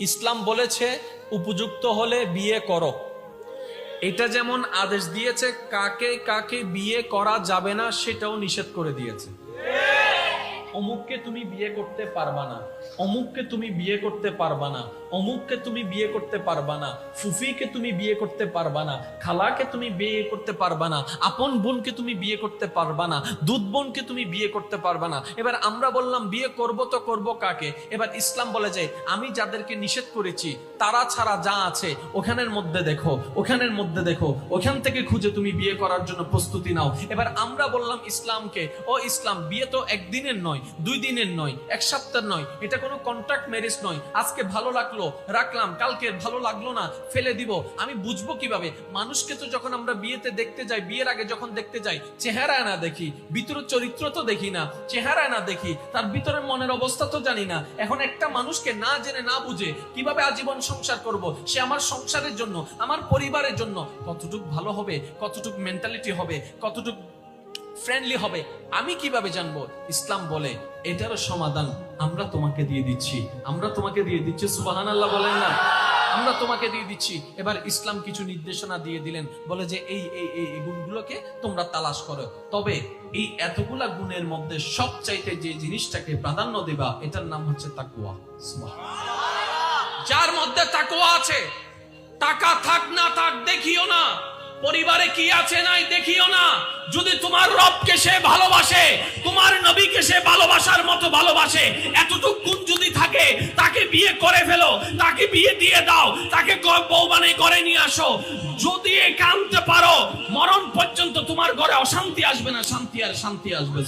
ইসলাম বলেছে, উপযুক্ত হলে বিয়ে করো। এটা যেমন আদেশ দিয়েছে, কাকে কাকে বিয়ে করা যাবে না সেটাও নিষেধ করে দিয়েছে। অমুককে তুমি বিয়ে করতে পারবা না, অমুককে তুমি বিয়ে করতে পারবা না, অমুককে তুমি বিয়ে করতে পারবা না, ফুফিকে তুমি বিয়ে করতে পারবা না, খালাকে তুমি বিয়ে করতে পারবা না, আপন বোনকে তুমি বিয়ে করতে পারবা না, দুধ বোনকে তুমি বিয়ে করতে পারবা না। এবার আমরা বললাম, বিয়ে করব তো করব কাকে? এবার ইসলাম বলে যে, আমি যাদেরকে নিষেধ করেছি, তারা ছাড়া যা আছে, ওখানের মধ্যে দেখো, ওখানের মধ্যে দেখো, ওখান থেকে খুঁজে তুমি বিয়ে করার জন্য প্রস্তুতি নাও। এবার আমরা বললাম ইসলামকে, ও ইসলাম, বিয়ে তো একদিনের নয় দুই দিনের নয়, এক সপ্তাহের নয়। এটা কোনো কন্ট্রাক্ট ম্যারেজ নয়। আজকে ভালো লাগল, রাখলাম, কালকে ভালো লাগল না, ফেলে দিব। আমি বুঝব কীভাবে? মানুষকে তো যখন আমরা বিয়েতে দেখতে যাই, বিয়ের আগে যখন দেখতে যাই চেহারা না দেখি ভিতরের চরিত্র তো দেখি না চেহারা না দেখি, তার ভিতরের মনের অবস্থা তো জানি না। এখন একটা মানুষকে না জেনে, না বুঝে কীভাবে আজীবন সংসার করব? সে আমার সংসারের জন্য, আমার পরিবারের জন্য। কতটুক ভালো হবে, কতটুক মেন্টালিটি হবে, কতটুক ফ্রেন্ডলি হবে। আমি কীভাবে জানব? ইসলাম বলে, এটারও সমাধান আমরা তোমাকে দিয়ে দিচ্ছি। আমরা তোমাকে দিয়ে দিচ্ছি সুবাহান আল্লাহ বলেন না। আমরা তোমাকে দিয়ে দিচ্ছি। এবার ইসলাম কিছু নির্দেশনা দিয়ে দিলেন। বলে যে, এই এই এই গুণগুলোকে তোমরা তালাশ করো। তবে এই এতগুলা গুণের মধ্যে সবচাইতে যে জিনিসটাকে প্রাধান্য দেবা, এটার নাম হচ্ছে তাকুয়া যার মধ্যে তাকুয়া আছে, টাকা থাক না থাক দেখিও না। পরিবারে কি আছে নাই দেখিও না। যদি তোমার রবকে সে ভালোবাসে তোমার নবীকে সে ভালোবাসার মতো ভালোবাসে এতটুকু গুণ যদি থাকে তাকে বিয়ে করে ফেলো তাকে বিয়ে দিয়ে দাও তাকে বানিয়ে করে নিয়ে আসো। যদি একান্তে পারো মরণ পর্যন্ত তোমার ঘরে অশান্তি আসবে না শান্তি আর শান্তি আসবে।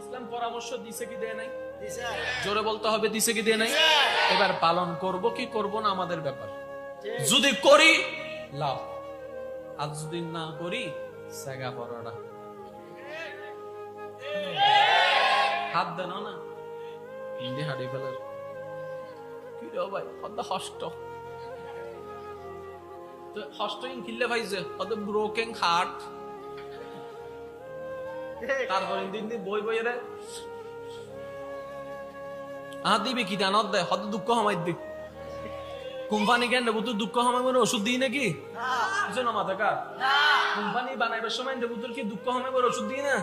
ইসলাম পরামর্শ দিছে কি দেয় নাই? জোরে বলতে হবে দিছে কি দিয়ে নাই? এবার পালন করব কি করব না আমাদের ব্যাপার। যদি করি লাভ আর যদি না করি সেগা হাত দেন না। হিন্দি হাড়ি ফেলার। কি রে ভাই হদ্দা হষ্ট তো হষ্ট ইন কিল্লে ভাইছে হদ্দা ব্রোকেন হার্ট তারপরে দিন দিন বই বই রে। আহ দিবি কি জানত দে হত দুঃখ হামাই দি। কোম্পানি কেন দেবো? তুই দুঃখ হামাই বলে ওষুধ দিই নাকি? না মাথা কার কোম্পানি বানাইবার সময় দেবো তোর কি দুঃখ হামাই বলে ওষুধ দিই না?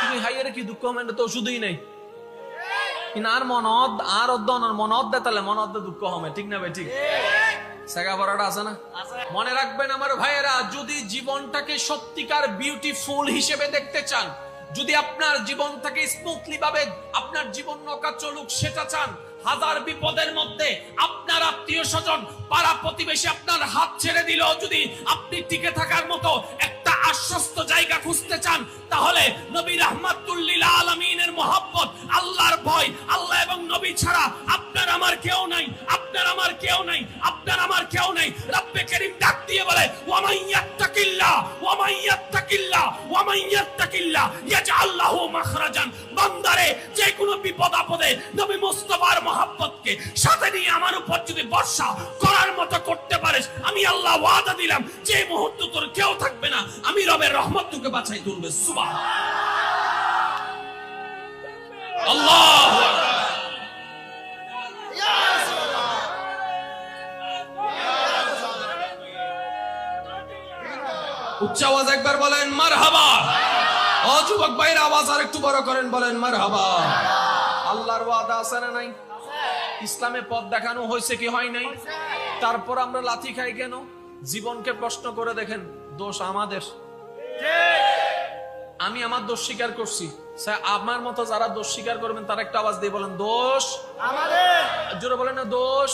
তুমি হাইয়ারে কি দুঃখ হামাই তো ওষুধই নাই? আর আর অদ্দনের মনত দে তাহলে দুঃখ হবে ঠিক না ভাই ঠিক? সেগা বড়টা আছে না? মনে রাখবেন আমার ভাইয়েরা যদি জীবনটাকে সত্যিকার বিউটিফুল হিসেবে দেখতে চান যদি আপনার জীবনটাকে স্মুথলি ভাবে আপনার জীবন নকা চলুক সেটা চান হাজার বিপদের মধ্যে আপনার আত্মীয় স্বজন, পাড়া প্রতিবেশী আপনার হাত ছেড়ে দিল। যদি আপনি টিকে থাকার মতো একটা আশ্বস্ত জায়গা খুঁজতে চান, তাহলে নবী রহমাতুল্লিল আলমিনের মোহাব্বত, আল্লাহর ভয়, আল্লাহ এবং নবী ছাড়া আপনার আমার কেউ নাই, আপনার আমার কেউ নাই, আপনার আমার কেউ নাই। রব্বে করিম ডাক দিয়ে বলে ওয়ামাইয়াত্তাকিল্লাহ ওয়ামাইয়াত্তাকিল্লাহ ওয়ামাইয়াত্তাকিল্লাহ ইয়াজআল লাহু মাখরাজান। বান্দারে যে কোনো বিপদ আপদে নবী মুস্তাফার মোহাব্বতকে সাথে নিয়ে আমার উপর যদি বর্ষা করার মতো করতে পারিস, আমি আল্লাহ ওয়াদা দিলাম, যে মুহূর্ত তোর কেউ থাকবে না, আমি রবের রহমত তোকে বাঁচাই তুলবে সুবাহ আল্লাহ উচ্চ আওয়াজ একবার বলেন মার হাবা ও যুবক ভাইয়ের আওয়াজ আর একটু বড় করেন বলেন মার হাবা আল্লাহর ওয়াদা আছে না নাই? ইসলামে পথ দেখানো হয়েছে কি হয় নাই? তারপর আমরা লাথি খাই কেন? জীবনকে প্রশ্ন করে দেখেন দোষ আমাদের। আমি আমার দোষ স্বীকার করছি। স্যার, আমার মতো যারা দোষ স্বীকার করবেন তারা একটা আওয়াজ দিয়ে বলেন দোষ। জোরে বলেন না দোষ।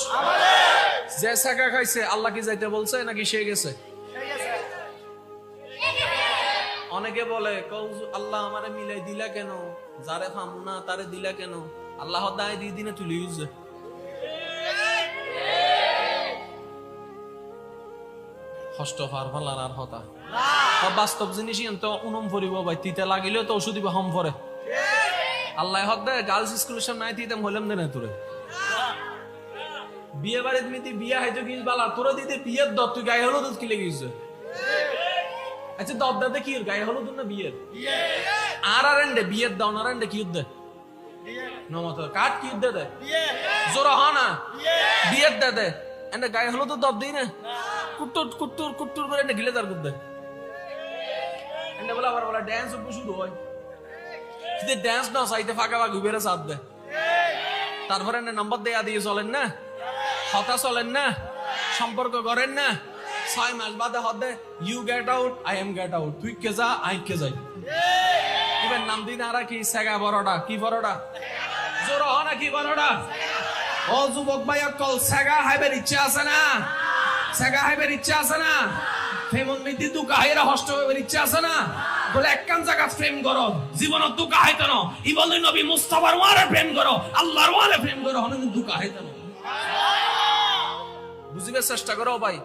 যে শাখা খাইছে আল্লাহ কি যাইতে বলছে নাকি সে গেছে? অনেকে বলে আল্লাহ আমারে মিলাই দিলা কেন? যারে ফাম না, তারে দিলা কেন? আল্লাহ দায় দিয়ে দিনে ইউজ কষ্ট উনম আল্লাহ হক দে গার্লস স্কুলের সামনে আই দিতে হইলাম দে না তোরে। বিয়ে বাড়িত মিতি বিয়ে হাইতো কি বালা, তোরা দিতে বিয়ের দত তুই গায়ে হলুদ কি লেগেছে আচ্ছা দত দাতে কি গায়ে হলুদ না বিয়ের? আর আর এন্ডে, বিয়ের দাও না এন্ডে কি উদ্দে নমত কাট কি উদ্দে দে? জোরা হন বিয়ের দে দে। এনে গায়ে হলো তো দব দিই না। কুট্টুর কুট্টুর কুট্টুর করে এনে গিলে তার গুদ্দে এনে বলে আবার বলে ড্যান্স উপর শুরু হয়। কিন্তু ড্যান্স না সাইতে ফাঁকা ফাঁকা ঘুবেরে সাথ দে। তারপরে নাম্বার দেয়া দিয়ে চলেন না। হতা চলেন না। সম্পর্ক করেন না। ছয় মাস বাদে হদে you get out I am get out তুই কে যা, আই কে যাই। এবার নাম দিন আর কি, সেগা বড়টা কি বড়টা জোর হ না, কি বড়টা ও যুবক ভাই, অকল সেগা হাইবের ইচ্ছা আছে না? সেগা হাইবের ইচ্ছা আছে না? ফেমন মিতি দুকা হাইরা হষ্ট হইবার ইচ্ছা আছে না? বলে একখান জায়গা প্রেম করো, জীবনত দুকা হাইতে ন ই বলে নবী মুস্তাফার ওয়ারে প্রেম করো, আল্লাহর ওয়ারে প্রেম করো হন দুকা হাইতে ন বুঝিবে চেষ্টা করো ভাই।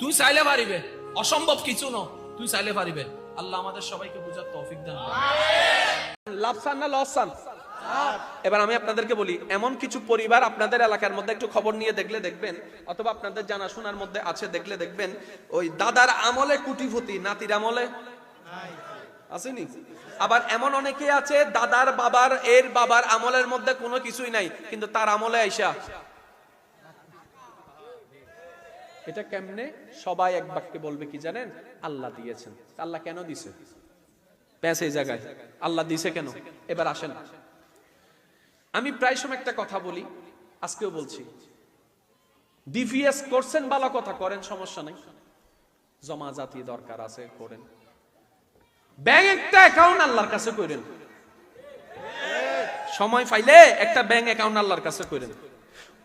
তুই চাইলে পারিবে। অসম্ভব কিছু ন তুই চাইলে পারিবে। আল্লাহ আমাদের সবাইকে বুঝার তৌফিক দান লাভসান না লসান এবার আমি আপনাদেরকে বলি, এমন কিছু পরিবার আপনাদের এলাকার মধ্যে, একটু খবর নিয়ে দেখলে দেখবেন, অথবা আপনাদের জানাশোনার মধ্যে আছে, দেখলে দেখবেন, ওই দাদার আমলে কুটিভূতি, নাতির আমলে? আসেনি? আবার এমন অনেকে আছে, দাদার বাবার, এর বাবার আমলের মধ্যে কোনো কিছুই নাই, কিন্তু তার আমলে আইসা এটা কেমনে? সবাই এক বাক্যে বলবে কি জানেন? আল্লাহ দিয়েছেন। আল্লাহ কেন দিছে? ব্যাস এই জায়গায়। আল্লাহ দিছে কেন? এবার আসেন। আমি প্রায় সময় একটা কথা বলি, আজকেও বলছি। ডিভিএস করছেন ভালো কথা, করেন সমস্যা নাই। জমা জাতি দরকার আছে, করেন। ব্যাংক একটা অ্যাকাউন্ট আল্লাহর কাছে করেন। সময় পাইলে একটা ব্যাংক অ্যাকাউন্ট আল্লাহর কাছে করেন।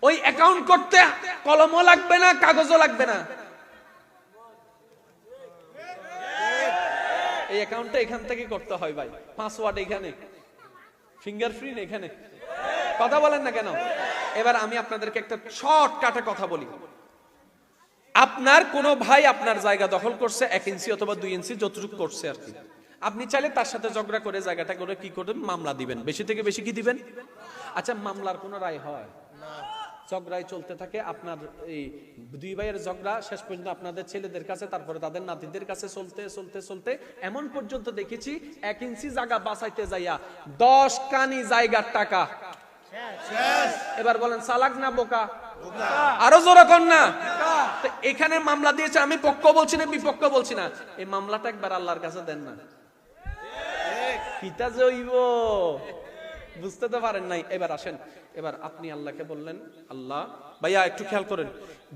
ওই অ্যাকাউন্ট করতে কলমও লাগবে না, কাগজও লাগবে না। এই অ্যাকাউন্টটা এখান থেকে করতে হয় ভাই। পাসওয়ার্ড এখানে। ফিঙ্গারপ্রিন্ট এখানে। কথা বলেন না কেন? এবার আমি আপনাদেরকে একটা শর্টকাটে কথা বলি। আপনার কোনো ভাই আপনার জায়গা দখল করছে, এক ইঞ্চি অথবা দুই ইঞ্চি যতটুকু করছে আর কি। আপনি চাইলে তার সাথে ঝগড়া করে জায়গাটা করে কি করবেন? মামলা দিবেন। বেশি থেকে বেশি কি দিবেন? আচ্ছা মামলার কোনো রায় হয়? ঝগড়ায় চলতে থাকে, আপনার এই দুই ভাইয়ের ঝগড়া শেষ পর্যন্ত আপনাদের ছেলেদের কাছে, তারপরে তাদের নাতিদের কাছে চলতে চলতে চলতে, এমন পর্যন্ত দেখেছি এক ইঞ্চি জায়গা বাঁচাইতে যাইয়া দশ কানি জায়গার টাকা। এবার বলেন সালাক না বোকা? আরও জোরে কর না? এখানে মামলা দিয়েছে, আমি পক্ষ বলছি না, বিপক্ষ বলছি না। এই মামলাটা একবার আল্লাহর কাছে দেন না। কিতা জইব বুঝতে তো পারেন নাই। এবার আসেন এবার আপনি আল্লাহকে বললেন, আল্লাহ, ভাইয়া একটু খেয়াল করেন,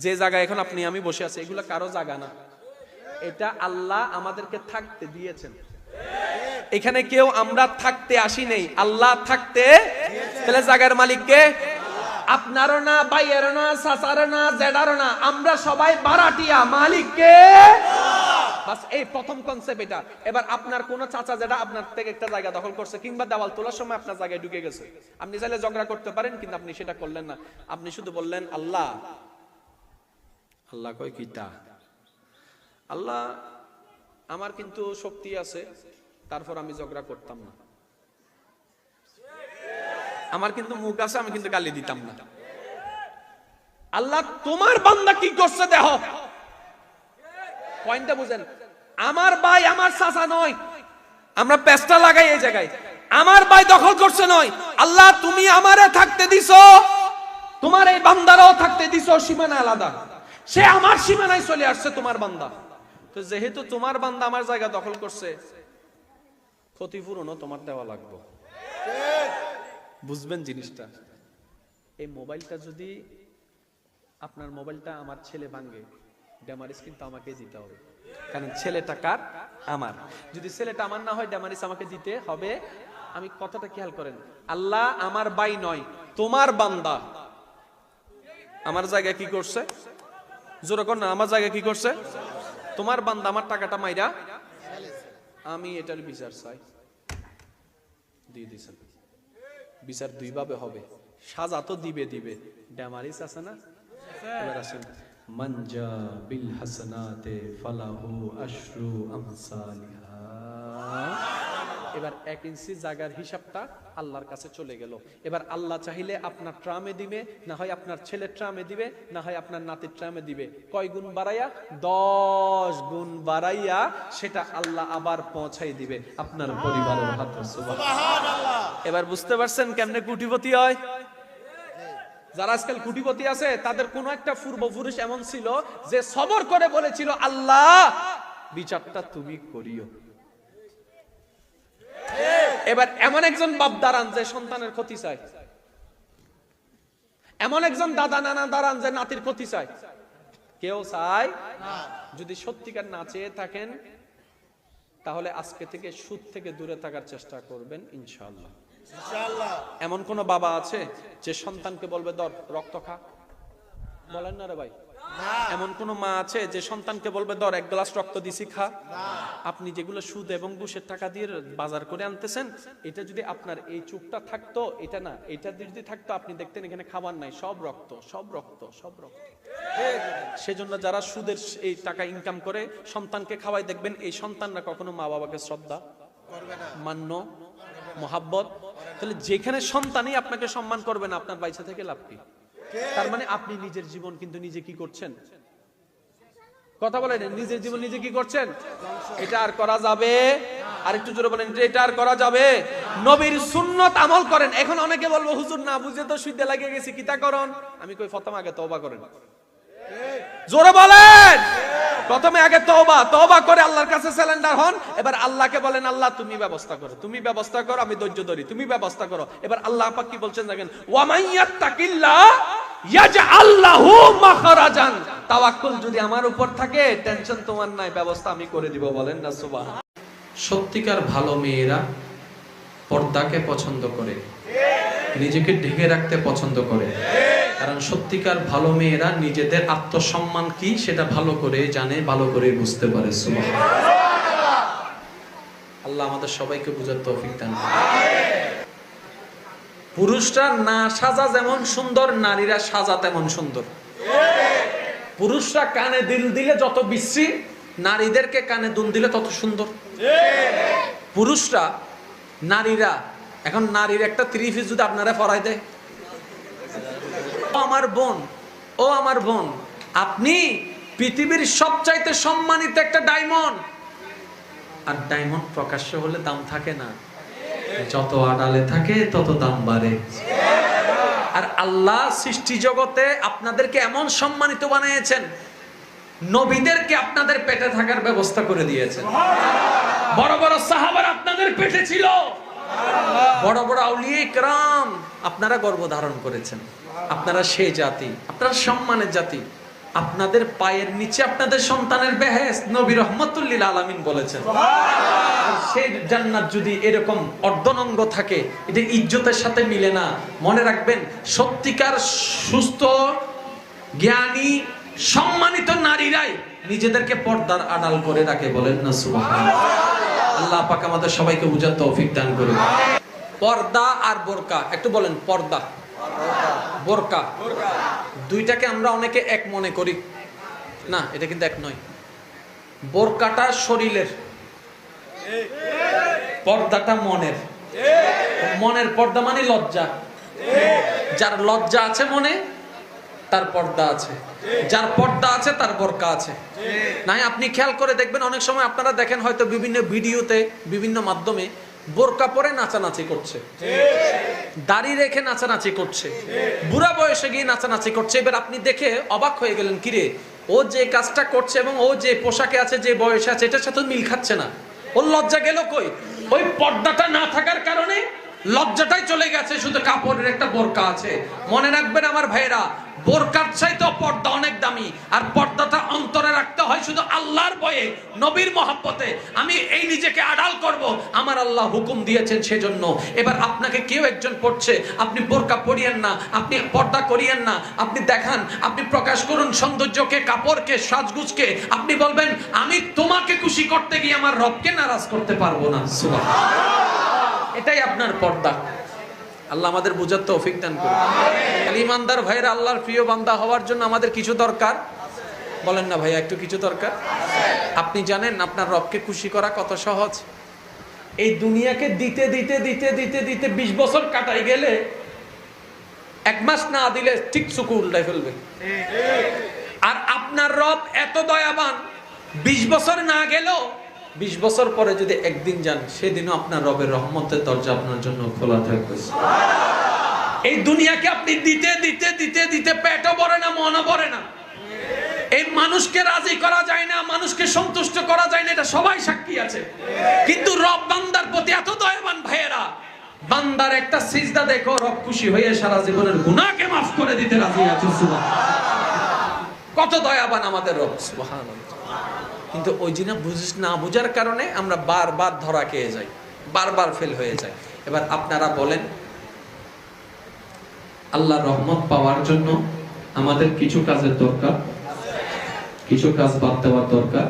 যে জায়গায় এখন আপনি আমি বসে আছি, এগুলো কারও জায়গা না। এটা আল্লাহ আমাদেরকে থাকতে দিয়েছেন। এখানে কেউ আমরা থাকতে আসি নেই, আল্লাহ থাকতে তাহলে জায়গার মালিককে আপনারও না, ভাইয়েরও না, চাচারও না, জেডারও না, আমরা সবাই বারাটিয়া মালিককে এই প্রথম কনসেপ্ট এটা। এবার আপনার কোন চাচা যেটা আপনার থেকে একটা জায়গা দখল করছে কিংবা দেওয়াল তোলার সময় আপনার জায়গায় ঢুকে গেছে। আপনি চাইলে ঝগড়া করতে পারেন, কিন্তু আপনি সেটা করলেন না। আপনি শুধু বললেন, আল্লাহ। আল্লাহ কয় কিতা আল্লাহ, আমার কিন্তু শক্তি আছে, তারপর আমি ঝগড়া করতাম না। আমার কিন্তু মুখ আছে, আমি কিন্তু গালি দিতাম না। আল্লাহ, তোমার বান্দা কি করছে দেহ? পয়েন্টটা বুঝেন আমার ভাই আমার চাচা নয়। আমরা পেস্টা লাগাই এই জায়গায়। আমার ভাই দখল করছে নয়। আল্লাহ, তুমি আমারে থাকতে দিছো। তোমার এই বান্দারাও থাকতে দিছো। সীমানা আলাদা। সে আমার সীমানায় চলে আসছে তোমার বান্দা। তো যেহেতু তোমার বান্দা আমার জায়গা দখল করছে, ক্ষতিপূরণও তোমার দেওয়া লাগবে। বুঝবেন জিনিসটা? এই মোবাইলটা যদি আপনার মোবাইলটা আমার ছেলে ভাঙ্গে ড্যামারিস কিন্তু আমাকে দিতে হবে। কারণ ছেলেটা কার? আমার। যদি ছেলেটা আমার না হয় ড্যামারিস আমাকে দিতে হবে। আমি কথাটা খেয়াল করেন? আল্লাহ আমার বাই নয়, তোমার বান্দা। আমার জায়গায় কি করছে? জোরে কর না, আমার জায়গায় কি করছে? তোমার বান্দা, আমার টাকাটা মাইরা আমি এটার বিচার চাই। দিয়ে দিছেন বিচার দুইভাবে হবে। সাজা তো দিবে দিবে। ড্যামারিস আছে না? এবার আসেন। মঞ্জা বিল হাসনাতে ফালাহু আশরু আমসালিহা। এবার এক ইঞ্চি জায়গার হিসাবটা আল্লাহর কাছে চলে গেল। এবার আল্লাহ চাইলে আপনার ট্রামে দিবে না হয় আপনার ছেলের ট্রামে দিবে না হয় আপনার নাতির ট্রামে দিবে। কয় গুণ বাড়াইয়া? দশ গুণ বাড়াইয়া সেটা আল্লাহ আবার পৌঁছাই দিবে আপনার পরিবারের হাতে এবার বুঝতে পারছেন কেমনে কুটিপতি হয়? যারা আজকাল কুটিপতি আছে, তাদের কোন একটা পূর্বপুরুষ এমন ছিল যে সবর করে বলেছিল, আল্লাহ, বিচারটা তুমি করিও। এবার এমন একজন বাপ দাঁড়ান যে সন্তানের ক্ষতি চায়। এমন একজন দাদা নানা দাঁড়ান যে নাতির ক্ষতি চায়। কেউ চায় যদি সত্যিকার না চেয়ে থাকেন, তাহলে আজকে থেকে সুদ থেকে দূরে থাকার চেষ্টা করবেন, ইনশাআল্লাহ। এমন কোন বাবা আছে যে সন্তানকে বলবে দর রক্ত খা। বলেন না রে ভাই। এমন কোন মা আছে যে সন্তানকে বলবে দর এক গ্লাস রক্ত দিছি খা। আপনি যেগুলো সুদ এবং ঘুষের টাকা দিয়ে বাজার করে আনতেছেন এটা যদি আপনার এই চুপটা থাকতো এটা না এটা যদি থাকতো আপনি দেখতেন এখানে খাবার নাই সব রক্ত সব রক্ত সব রক্ত। সেজন্য যারা সুদের এই টাকা ইনকাম করে সন্তানকে খাওয়াই দেখবেন এই সন্তানরা কখনো মা বাবাকে শ্রদ্ধা মান্য মোহাব্বত তাহলে যেখানে সন্তানই আপনাকে সম্মান করবে না আপনার বাইসা থেকে লাভ কি? তার মানে আপনি নিজের জীবন কিন্তু নিজে কি করছেন? কথা বলেন নিজের জীবন নিজে কি করছেন? এটা আর করা যাবে? আর একটু জোরে বলেন যে এটা আর করা যাবে? নবীর সুন্নত আমল করেন। এখন অনেকে বলব হুজুর না বুঝে তো সুইতে লাগিয়ে গেছি কিতা করন? আমি কই ফতম আগে তওবা করেন। জোরে বলেন। প্রথমে আগে তওবা। তওবা করে আল্লাহর কাছে স্যালেন্ডার হন। এবার আল্লাহকে বলেন, আল্লাহ, তুমি ব্যবস্থা করো। তুমি ব্যবস্থা করো, আমি ধৈর্য ধরি। তুমি ব্যবস্থা করো। এবার আল্লাহ পাক কি বলছেন দেখেন ভালো মেয়েরা পর্দাকে পছন্দ করে, নিজেকে ঢেকে রাখতে পছন্দ করে। কারণ সত্যিকার ভালো মেয়েরা নিজেদের আত্মসম্মান কি সেটা ভালো করে জানে ভালো করে বুঝতে পারে। আল্লাহ আমাদের সবাইকে বুঝার তৌফিক দান পুরুষরা না সাজা যেমন সুন্দর নারীরা সাজা তেমন সুন্দর। পুরুষরা কানে দিল দিলে যত বিশ্রী নারীদেরকে কানে দুল দিলে তত সুন্দর। পুরুষরা নারীরা এখন নারীর একটা থ্রি পিস যদি আপনারা ফরাই দেয় আমার বোন, ও আমার বোন, আপনি পৃথিবীর সবচাইতে সম্মানিত একটা ডায়মন্ড। আর ডায়মন্ড প্রকাশ্য হলে দাম থাকে না। যত আড়ালে থাকে, তত দাম বাড়ে। আর আল্লাহ সৃষ্টি জগতে আপনাদেরকে এমন সম্মানিত বানিয়েছেন, নবীদেরকে আপনাদের পেটে থাকার ব্যবস্থা করে দিয়েছেন। বড় বড় সাহাবার আপনাদের পেটে ছিল। বড় বড় আউলিয়ে ক্রাম আপনারা গর্ব ধারণ করেছেন। আপনারা সে জাতি, আপনারা সম্মানের জাতি। আপনাদের পায়ের নিচে আপনাদের সন্তানের বেহেস নবী রহমতুল্লিল আলামিন বলেছেন। সেই জান্নাত যদি এরকম অর্ধনঙ্গ থাকে এটা ইজ্জতের সাথে মিলে না। মনে রাখবেন, সত্যিকার সুস্থ, জ্ঞানী, সম্মানিত নারীরাই নিজেদেরকে পর্দার আড়াল করে রাখে বলেন না, সুবহানাল্লাহ। আল্লাহ পাক আমাদের সবাইকে বুঝার তৌফিক দান করুন পর্দা আর বোরকা, একটু বলেন, পর্দা। বোরকা। দুইটাকে আমরা অনেকে এক মনে করি। না, এটা কিন্তু এক নয়। বোরকাটা শরীরের, পর্দাটা মনের। মনের পর্দা মানে লজ্জা। যার লজ্জা আছে মনে, তার পর্দা আছে। যার পর্দা আছে, তার বোরকা আছে। নাই আপনি খেয়াল করে দেখবেন, অনেক সময় আপনারা দেখেন হয়তো বিভিন্ন ভিডিওতে, বিভিন্ন মাধ্যমে বোরকা পরে নাচানাচি করছে। দাড়ি রেখে নাচানাচি করছে। বুড়া বয়সে গিয়ে নাচানাচি করছে। এবার আপনি দেখে অবাক হয়ে গেলেন, কিরে, ও যে কাজটা করছে এবং ও যে পোশাকে আছে, যে বয়সে আছে, এটার সাথে মিল খাচ্ছে না। ওর লজ্জা গেল কই? ওই পর্দাটা না থাকার কারণে লজ্জাটাই চলে গেছে। শুধু কাপড়ের একটা বোরকা আছে। মনে রাখবেন আমার ভাইরা বোরকার চাইতে পর্দা অনেক দামি, আর পর্দাটা অন্তরে রাখতে হয় শুধু আল্লাহর বয়ে নবীর মহাব্বতে। আমি এই নিজেকে আড়াল করব, আমার আল্লাহ হুকুম দিয়েছেন সেজন্য। এবার আপনাকে কেউ একজন পড়ছে, আপনি বোরকা পরিয়েন না, আপনি পর্দা করিয়েন না, আপনি দেখান, আপনি প্রকাশ করুন সৌন্দর্যকে, কাপড়কে, সাজগুজকে। আপনি বলবেন, আমি তোমাকে খুশি করতে গিয়ে আমার রবকে নারাজ করতে পারব না। এটাই আপনার পর্দা। আল্লাহ আমাদের বুঝার তৌফিক দান করুন। ইমানদার ভাইয়ের আল্লাহর প্রিয় বান্দা হওয়ার জন্য আমাদের কিছু দরকার? বলেন না ভাইয়া একটু কিছু দরকার? আপনি জানেন আপনার রবকে খুশি করা কত সহজ? এই দুনিয়াকে দিতে দিতে দিতে দিতে দিতে বিশ বছর কাটাই গেলে এক মাস না দিলে ঠিক চুকু উল্টাই ফেলবে। আর আপনার রব এত দয়াবান বিশ বছর না গেলেও বিশ বছর পরে যদি একদিন যান, সেদিনও আপনার রবের রহমতের দরজা আপনার জন্য খোলা থাকবে এই দুনিয়াকে আপনি দিতে দিতে দিতে দিতে পেটও ভরে না, মনও ভরে না এই মানুষকে রাজি করা যায় না, মানুষকে সন্তুষ্ট করা যায় না, এটা সবাই সাক্ষী আছে কিন্তু রব বান্দার প্রতি এত দয়াবান ভাইয়েরা, বান্দার একটা সিজদা দেখো, রব খুশি হয়ে সারা জীবনের গুনাহকে মাফ করে দিতে রাজি আছে সুবহানাল্লাহ। কত দয়াবান আমাদের রব, সুবহানাল্লাহ। কিন্তু ওই জিনিস বুঝিস না বুঝার কারণে আমরা বারবার ধরা খেয়ে যাই, বারবার ফেল হয়ে যায় এবার আপনারা বলেন আল্লাহ রহমত পাওয়ার জন্য আমাদের কিছু কাজের দরকার, কিছু কাজ বাদ দেওয়ার দরকার।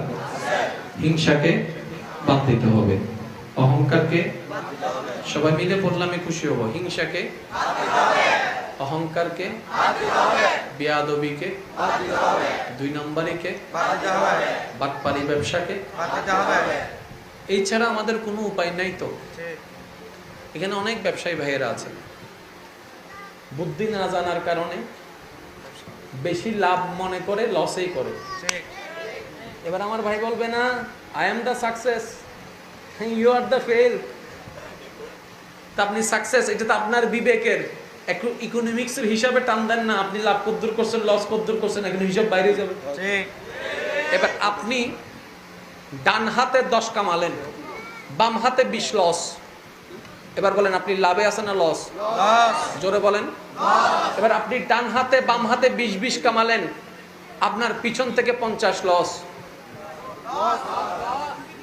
হিংসাকে বাদ দিতে হবে, অহংকারকে সবাই মিলে পড়লামে খুশি হব, হিংসাকে অহংকারকে বিয়াদবিকে দুই নম্বরীকে বাটপারি ব্যবসাকে এই ছাড়া আমাদের কোনো উপায় নাই তো। এখানে অনেক ব্যবসায়ী ভাইয়েরা আছে। বুদ্ধি না জানার কারণে বেশি লাভ মনে করে, লসেই করে। এবার আমার ভাই বলবে না I am the success you are the fail তা আপনি সাকসেস এটা তো আপনার বিবেকের। একটু ইকোনমিক্সের হিসাবে টান দেন না। আপনি লাভ কদ্দুর করছেন লস কদ্দুর করছেন এখন হিসাব বাইরে যাবে। এবার আপনি ডান হাতে দশ কামালেন বাম হাতে বিশ লস এবার বলেন আপনি লাভে আছেন না লস জোরে বলেন। এবার আপনি ডান হাতে বাম হাতে বিশ বিশ কামালেন আপনার পিছন থেকে পঞ্চাশ লস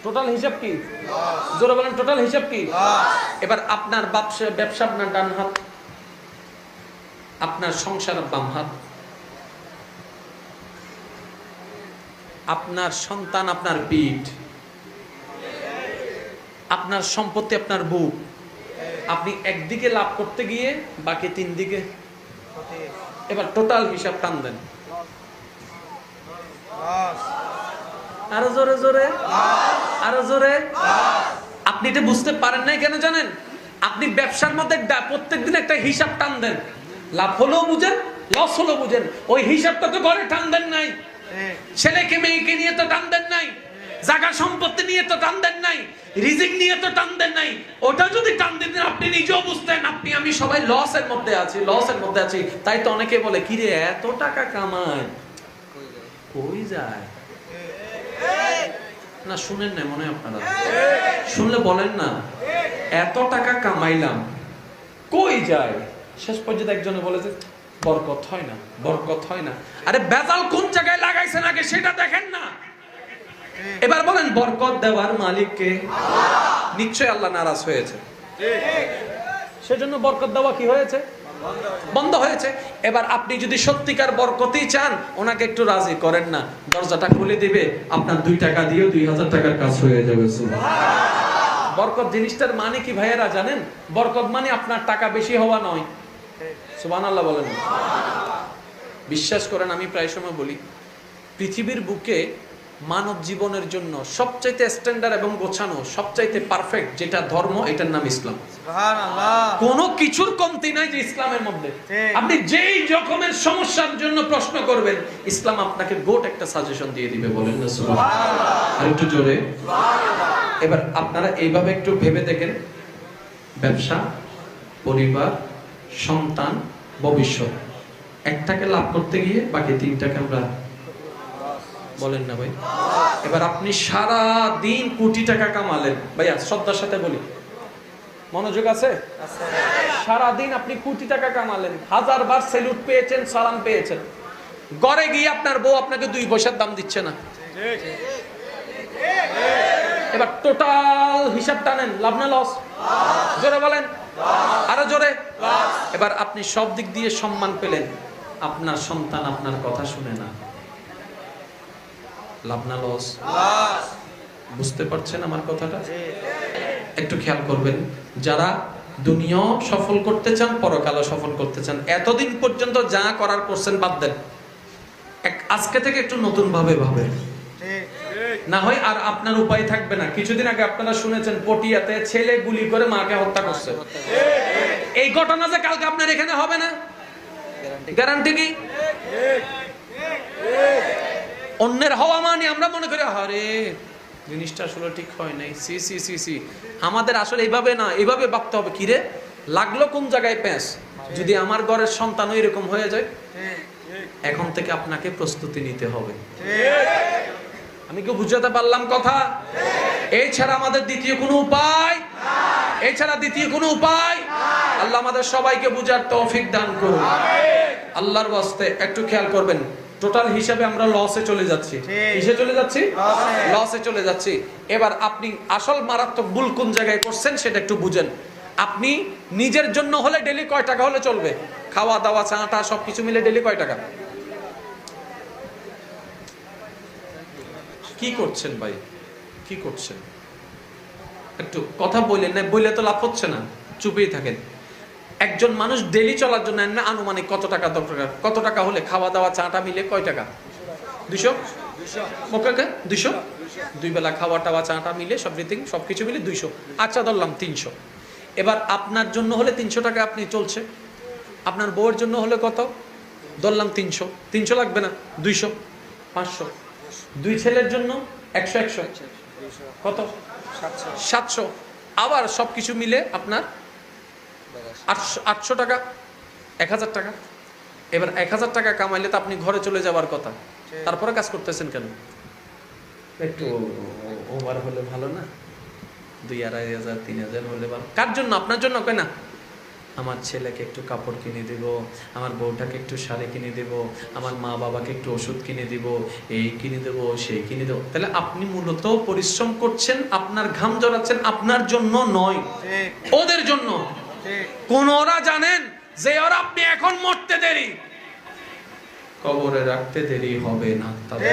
টোটাল হিসাব কি? জোরে বলেন টোটাল হিসাব কি? এবার আপনার ব্যবসা ব্যবসা আপনার ডান হাত আপনার সংসার বাম হাত। আপনার সন্তান আপনার পিঠ। আপনার সম্পত্তি আপনার বুক। আপনি একদিকে লাভ করতে গিয়ে বাকি তিন দিকে। এবার টোটাল হিসাব টান দেন। আরও জোরে জোরে। আরও জোরে। আপনি এটা বুঝতে পারেন নাই কেন জানেন? আপনি ব্যবসার মধ্যে প্রত্যেক দিন একটা হিসাব টান দেন। লাভ হলেও বুঝেন লস হলেও বুঝেন। ওই হিসাবটা তো ঘরে টান দেন নাই। ছেলেকে মেয়েকে নিয়ে তো টান দেন নাই। জায়গা সম্পত্তি নিয়ে তো টান দেন নাই। রিজিক নিয়ে তো টান দেন নাই। ওটা যদি টান দিতেন আপনি নিজেও বুঝতেন আপনি আমি সবাই লসের মধ্যে আছি লসের মধ্যে আছি। তাই তো অনেকে বলে কি রে এত টাকা কামায়? কই যায়? না শুনেন না মনে হয় আপনারা। শুনলে বলেন না এত টাকা কামাইলাম কই যায়? শেষ পর্যন্ত একজনে বলেছে বরকত হয় না, বরকত হয় না। আরে বেজাল কোন জায়গায় লাগাইছেন আগে সেটা দেখেন না। এবার বলেন, বরকত দেওয়ার মালিককে নিশ্চয় আল্লাহ নারাজ হয়েছে। সেজন্য বরকত দেওয়া কি হয়েছে? বন্ধ হয়েছে। এবার আপনি যদি সত্যিকার চান, ওনাকে একটু রাজি করেন না। দরজাটা খুলে দিবে, আপনার দুই টাকা দিয়ে দুই হাজার টাকার কাজ হয়ে যাবে বরকত জিনিসটার মানে কি ভাইয়েরা জানেন? বরকত মানে আপনার টাকা বেশি হওয়া নয়। সুবান আল্লাহ বলেন। বিশ্বাস করেন আমি প্রায় সময় বলি পৃথিবীর বুকে মানব জীবনের জন্য সবচাইতে স্ট্যান্ডার্ড এবং গোছানো সবচাইতে পারফেক্ট যেটা ধর্ম এটার নাম ইসলাম। কোনো কিছুর কমতি নাই যে ইসলামের মধ্যে। আপনি যেই রকমের সমস্যার জন্য প্রশ্ন করবেন ইসলাম আপনাকে গোট একটা সাজেশন দিয়ে দিবে বলেন না আর একটু জোরে। এবার আপনারা এইভাবে একটু ভেবে দেখেন। ব্যবসা পরিবার সন্তান ভবিষ্যৎ। একটাকে লাভ করতে গিয়ে বাকি তিনটাকে আমরা বলেন না ভাই। এবার আপনি সারা দিন কোটি টাকা কামালেন। ভাইয়া শ্রদ্ধার সাথে বলি। মনোযোগ আছে? সারা দিন আপনি কোটি টাকা কামালেন। হাজার বার সেলুট পেয়েছেন সালাম পেয়েছেন। গড়ে গিয়ে আপনার বউ আপনাকে দুই পয়সার দাম দিচ্ছে না। এবার টোটাল হিসাব টানেন লাভ না লস জোরে বলেন। আরও জোরে। এবার আপনি সব দিক দিয়ে সম্মান পেলেন, আপনার সন্তান আপনার কথা শুনে না। লাভ না লস? বুঝতে পারছেন আমার কথাটা? একটু খেয়াল করবেন, যারা দুনিয়াও সফল করতে চান, পরকালও সফল করতে চান, এতদিন পর্যন্ত যা করার করছেন বাদ দেন। আজকে থেকে একটু নতুন ভাবে ভাবেন। না হয় আর আপনার উপায় থাকবে না। কিছুদিন আগে আপনারা শুনেছেন পটিয়াতে ছেলে গুলি করে মাকে হত্যা করছে। এই ঘটনা যে কালকে আপনার এখানে হবে না? গ্যারান্টি কি? অন্যের হওয়া মানে আমরা মনে করি আরে জিনিসটা আসলে ঠিক হয় নাই। সি সি সি সি। আমাদের আসলে এইভাবে না এইভাবে ভাবতে হবে কিরে লাগল কোন জায়গায় প্যাঁচ? যদি আমার ঘরের সন্তানও এরকম হয়ে যায় এখন থেকে আপনাকে প্রস্তুতি নিতে হবে। আমি কি বুঝাতে পারলাম কথা? এই ছাড়া আমাদের দ্বিতীয় কোনো উপায়? এই ছাড়া দ্বিতীয় কোনো উপায়? আল্লাহ আমাদের সবাইকে বুঝার তৌফিক দান করুন। আল্লাহর বাস্তে একটু খেয়াল করবেন টোটাল হিসাবে আমরা লসে চলে যাচ্ছি। কিসে চলে যাচ্ছি? লসে। চলে যাচ্ছি। এবার আপনি আসল মারাত্মক ভুল কোন জায়গায় করছেন সেটা একটু বুঝেন। আপনি নিজের জন্য হলে ডেলি কয় টাকা হলে চলবে? খাওয়া দাওয়া চাটা সবকিছু মিলে ডেলি কয় টাকা? কি করছেন ভাই? কি করছেন? একটু কথা বললেন না, বললে তো লাভ হচ্ছে না। চুপেই থাকেন। একজন মানুষ ডেলি চলার জন্য না আনুমানিক কত টাকা দরকার? কত টাকা হলে খাওয়া দাওয়া চাটা মিলে কয় টাকা? দুশো ওকে দুইশো? দুই বেলা খাওয়া টাওয়া চাটা মিলে সব রিথিং সব কিছু মিলে দুইশো। আচ্ছা ধরলাম তিনশো। এবার আপনার জন্য হলে তিনশো টাকা আপনি চলছে। আপনার বউয়ের জন্য হলে কত? ধরলাম তিনশো। তিনশো লাগবে না, দুইশো, পাঁচশো। দুই ছেলের জন্য একশো একশো। কত? সাতশো। আবার সব কিছু মিলে আপনার আটশো আটশো টাকা এক হাজার টাকা। এবার এক হাজার টাকা কামাইলে তো আপনি ঘরে চলে যাওয়ার কথা। তারপরে কাজ করতেছেন কেন? একটু ওভার হলে ভালো না? দুই আড়াই হাজার তিন হাজার হলে ভালো। কার জন্য? আপনার জন্য কেনা আমার ছেলেকে একটু কাপড় কিনে দেব আমার বউটাকে একটু শাড়ি কিনে দেব আমার মা বাবাকে একটু ওষুধ কিনে দিব এই কিনে দেব সেই কিনে দেবো। তাহলে আপনি মূলত পরিশ্রম করছেন আপনার ঘাম জড়াচ্ছেন আপনার জন্য নয়। ওদের জন্য। কোন ওরা জানেন যে ওরা আপনি এখন মরতে দেরি? কবরে রাখতে দেরি হবে না। তাদের